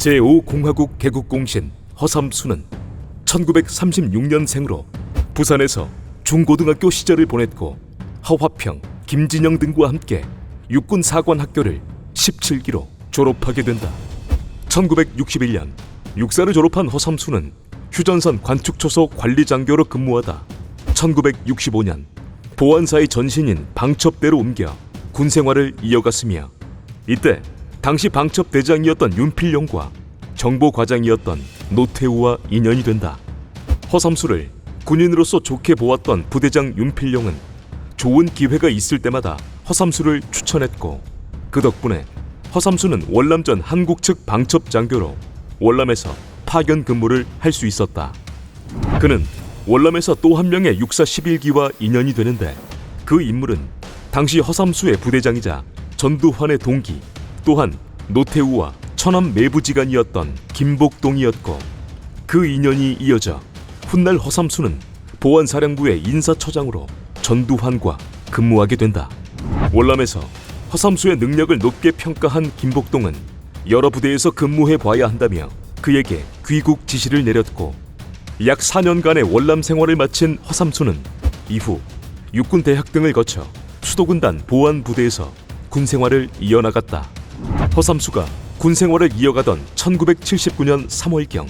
제5공화국 개국공신 허삼수는 1936년생으로 부산에서 중고등학교 시절을 보냈고 허화평, 김진영 등과 함께 육군 사관 학교를 17기로 졸업하게 된다. 1961년 육사를 졸업한 허삼수는 휴전선 관축초소 관리장교로 근무하다 1965년 보안사의 전신인 방첩대로 옮겨 군 생활을 이어갔으며 이때 당시 방첩 대장이었던 윤필용과 정보 과장이었던 노태우와 인연이 된다. 허삼수를 군인으로서 좋게 보았던 부대장 윤필용은 좋은 기회가 있을 때마다 허삼수를 추천했고 그 덕분에 허삼수는 월남전 한국 측 방첩 장교로 월남에서 파견 근무를 할 수 있었다. 그는 월남에서 또 한 명의 육사 11기와 인연이 되는데 그 인물은 당시 허삼수의 부대장이자 전두환의 동기 또한 노태우와 천안 매부지간이었던 김복동이었고 그 인연이 이어져 훗날 허삼수는 보안사령부의 인사처장으로 전두환과 근무하게 된다. 월남에서 허삼수의 능력을 높게 평가한 김복동은 여러 부대에서 근무해 봐야 한다며 그에게 귀국 지시를 내렸고 약 4년간의 월남 생활을 마친 허삼수는 이후 육군 대학 등을 거쳐 수도군단 보안 부대에서 군 생활을 이어나갔다. 허삼수가 군 생활을 이어가던 1979년 3월경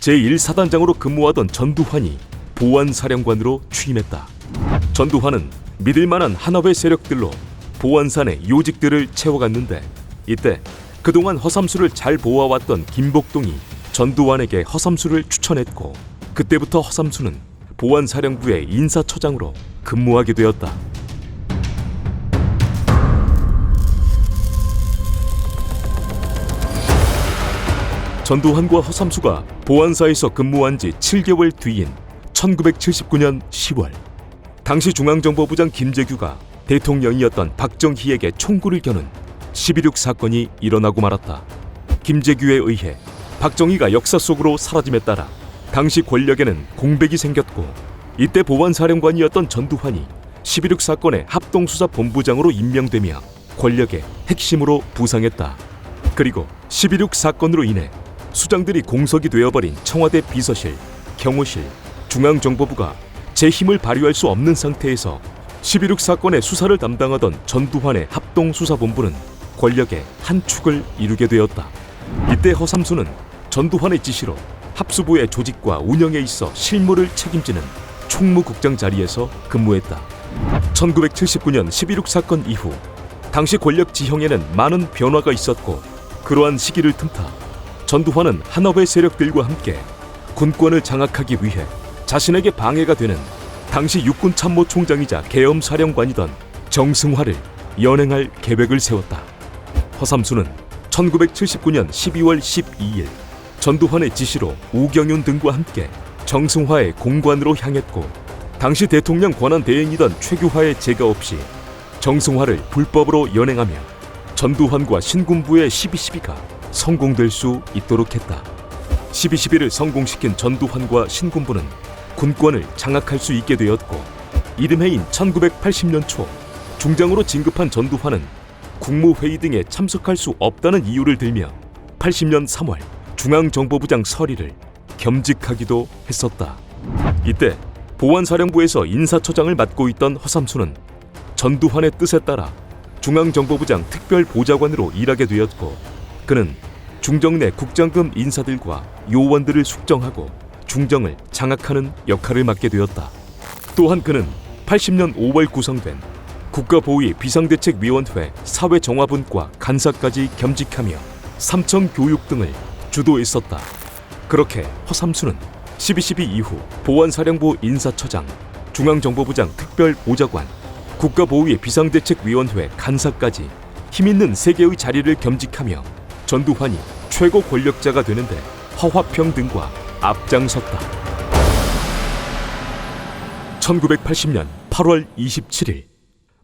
제1사단장으로 근무하던 전두환이 보안사령관으로 취임했다. 전두환은 믿을 만한 하나회 세력들로 보안산의 요직들을 채워갔는데 이때 그동안 허삼수를 잘 보아왔던 김복동이 전두환에게 허삼수를 추천했고 그때부터 허삼수는 보안사령부의 인사처장으로 근무하게 되었다. 전두환과 허삼수가 보안사에서 근무한 지 7개월 뒤인 1979년 10월 당시 중앙정보부장 김재규가 대통령이었던 박정희에게 총구를 겨눈 11.6 사건이 일어나고 말았다. 김재규에 의해 박정희가 역사 속으로 사라짐에 따라 당시 권력에는 공백이 생겼고 이때 보안사령관이었던 전두환이 11.6 사건의 합동수사본부장으로 임명되며 권력의 핵심으로 부상했다. 그리고 11.6 사건으로 인해 수장들이 공석이 되어버린 청와대 비서실, 경호실, 중앙정보부가 제 힘을 발휘할 수 없는 상태에서 11.6 사건의 수사를 담당하던 전두환의 합동수사본부는 권력의 한 축을 이루게 되었다. 이때 허삼수는 전두환의 지시로 합수부의 조직과 운영에 있어 실무를 책임지는 총무국장 자리에서 근무했다. 1979년 11.6 사건 이후 당시 권력 지형에는 많은 변화가 있었고 그러한 시기를 틈타 전두환은 한업의 세력들과 함께 군권을 장악하기 위해 자신에게 방해가 되는 당시 육군 참모 총장이자 계엄 사령관이던 정승화를 연행할 계획을 세웠다. 허삼수는 1979년 12월 12일 전두환의 지시로 우경윤 등과 함께 정승화의 공관으로 향했고 당시 대통령 권한 대행이던 최규화의 제가 없이 정승화를 불법으로 연행하며 전두환과 신군부의 12.12가 성공될 수 있도록 했다. 12.12를 성공시킨 전두환과 신군부는 군권을 장악할 수 있게 되었고 이듬해인 1980년 초 중장으로 진급한 전두환은 국무회의 등에 참석할 수 없다는 이유를 들며 80년 3월 중앙정보부장 서리를 겸직하기도 했었다. 이때 보안사령부에서 인사처장을 맡고 있던 허삼수는 전두환의 뜻에 따라 중앙정보부장 특별보좌관으로 일하게 되었고 그는 중정 내 국장급 인사들과 요원들을 숙정하고 중정을 장악하는 역할을 맡게 되었다. 또한 그는 80년 5월 구성된 국가보위 비상대책위원회 사회정화분과 간사까지 겸직하며 삼청 교육 등을 주도했었다. 그렇게 허삼수는 12.12 이후 보안사령부 인사처장, 중앙정보부장 특별보좌관, 국가보위 비상대책위원회 간사까지 힘있는 세 개의 자리를 겸직하며 전두환이 최고 권력자가 되는데 허화평 등과 앞장섰다. 1980년 8월 27일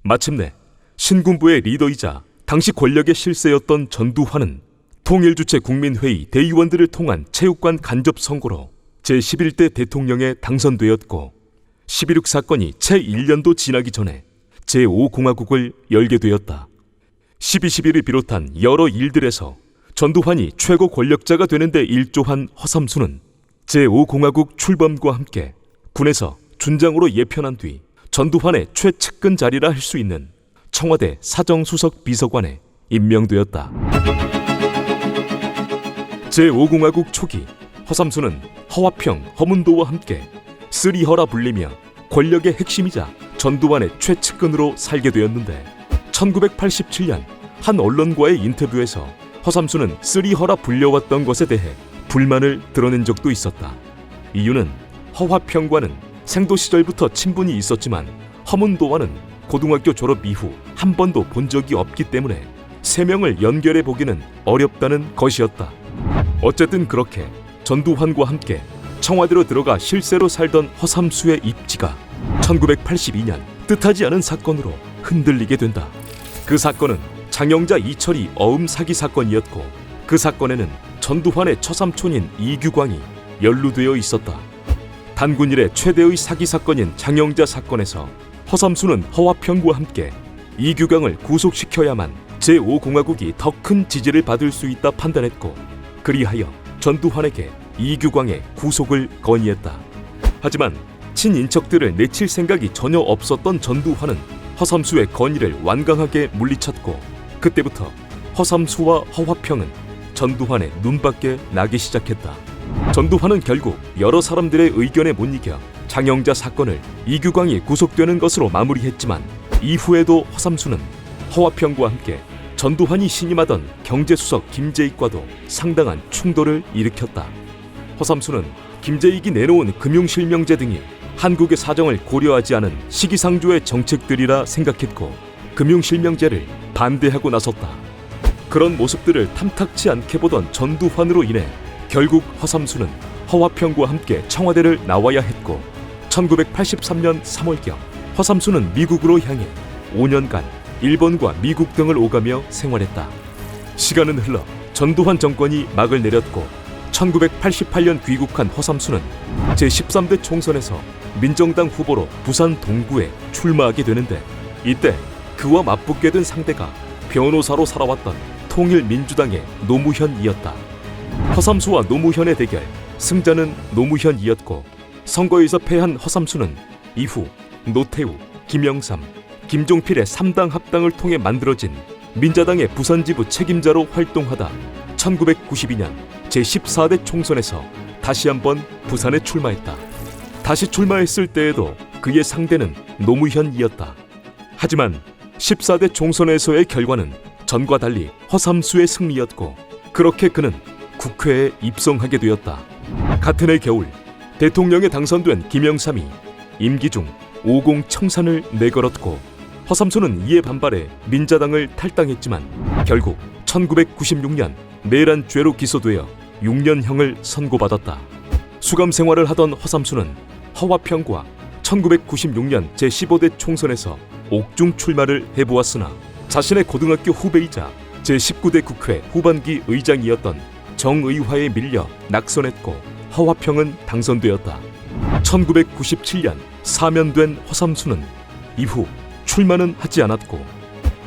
마침내 신군부의 리더이자 당시 권력의 실세였던 전두환은 통일주체 국민회의 대의원들을 통한 체육관 간접 선거로 제11대 대통령에 당선되었고 11.6 사건이 채 1년도 지나기 전에 제5공화국을 열게 되었다. 12.12를 비롯한 여러 일들에서 전두환이 최고 권력자가 되는데 일조한 허삼수는 제5공화국 출범과 함께 군에서 준장으로 예편한 뒤 전두환의 최측근 자리라 할 수 있는 청와대 사정수석 비서관에 임명되었다. 제5공화국 초기 허삼수는 허화평, 허문도와 함께 쓰리허라 불리며 권력의 핵심이자 전두환의 최측근으로 살게 되었는데 1987년 한 언론과의 인터뷰에서 허삼수는 쓰리허라 불려왔던 것에 대해 불만을 드러낸 적도 있었다. 이유는 허화평과는 생도 시절부터 친분이 있었지만 허문도와는 고등학교 졸업 이후 한 번도 본 적이 없기 때문에 세 명을 연결해 보기는 어렵다는 것이었다. 어쨌든 그렇게 전두환과 함께 청와대로 들어가 실세로 살던 허삼수의 입지가 1982년 뜻하지 않은 사건으로 흔들리게 된다. 그 사건은 장영자 이철이 어음 사기 사건이었고 그 사건에는 전두환의 처삼촌인 이규광이 연루되어 있었다. 단군 일의 최대의 사기 사건인 장영자 사건에서 허삼수는 허화평과 함께 이규광을 구속시켜야만 제5공화국이 더 큰 지지를 받을 수 있다 판단했고 그리하여 전두환에게 이규광의 구속을 건의했다. 하지만 친인척들을 내칠 생각이 전혀 없었던 전두환은 허삼수의 건의를 완강하게 물리쳤고 그때부터 허삼수와 허화평은 전두환의 눈밖에 나기 시작했다. 전두환은 결국 여러 사람들의 의견에 못 이겨 장영자 사건을 이규광이 구속되는 것으로 마무리했지만 이후에도 허삼수는 허화평과 함께 전두환이 신임하던 경제수석 김재익과도 상당한 충돌을 일으켰다. 허삼수는 김재익이 내놓은 금융실명제 등이 한국의 사정을 고려하지 않은 시기상조의 정책들이라 생각했고 금융실명제를 반대하고 나섰다. 그런 모습들을 탐탁치 않게 보던 전두환으로 인해 결국 허삼수는 허화평과 함께 청와대를 나와야 했고 1983년 3월경 허삼수는 미국으로 향해 5년간 일본과 미국 등을 오가며 생활했다. 시간은 흘러 전두환 정권이 막을 내렸고 1988년 귀국한 허삼수는 제13대 총선에서 민정당 후보로 부산 동구에 출마하게 되는데 이때 그와 맞붙게 된 상대가 변호사로 살아왔던 통일민주당의 노무현이었다. 허삼수와 노무현의 대결, 승자는 노무현이었고 선거에서 패한 허삼수는 이후 노태우, 김영삼, 김종필의 3당 합당을 통해 만들어진 민자당의 부산지부 책임자로 활동하다 1992년 제14대 총선에서 다시 한번 부산에 출마했다. 다시 출마했을 때에도 그의 상대는 노무현이었다. 하지만 14대 총선에서의 결과는 전과 달리 허삼수의 승리였고 그렇게 그는 국회에 입성하게 되었다. 같은 해 겨울 대통령에 당선된 김영삼이 임기 중 50 청산을 내걸었고 허삼수는 이에 반발해 민자당을 탈당했지만 결국 1996년 내란 죄로 기소되어 6년형을 선고받았다. 수감 생활을 하던 허삼수는 허화평과 1996년 제15대 총선에서 옥중 출마를 해보았으나 자신의 고등학교 후배이자 제19대 국회 후반기 의장이었던 정의화에 밀려 낙선했고 허화평은 당선되었다. 1997년 사면된 허삼수는 이후 출마는 하지 않았고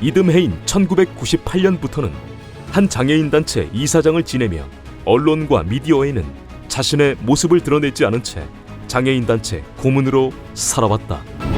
이듬해인 1998년부터는 한 장애인 단체 이사장을 지내며 언론과 미디어에는 자신의 모습을 드러내지 않은 채 장애인 단체 고문으로 살아왔다.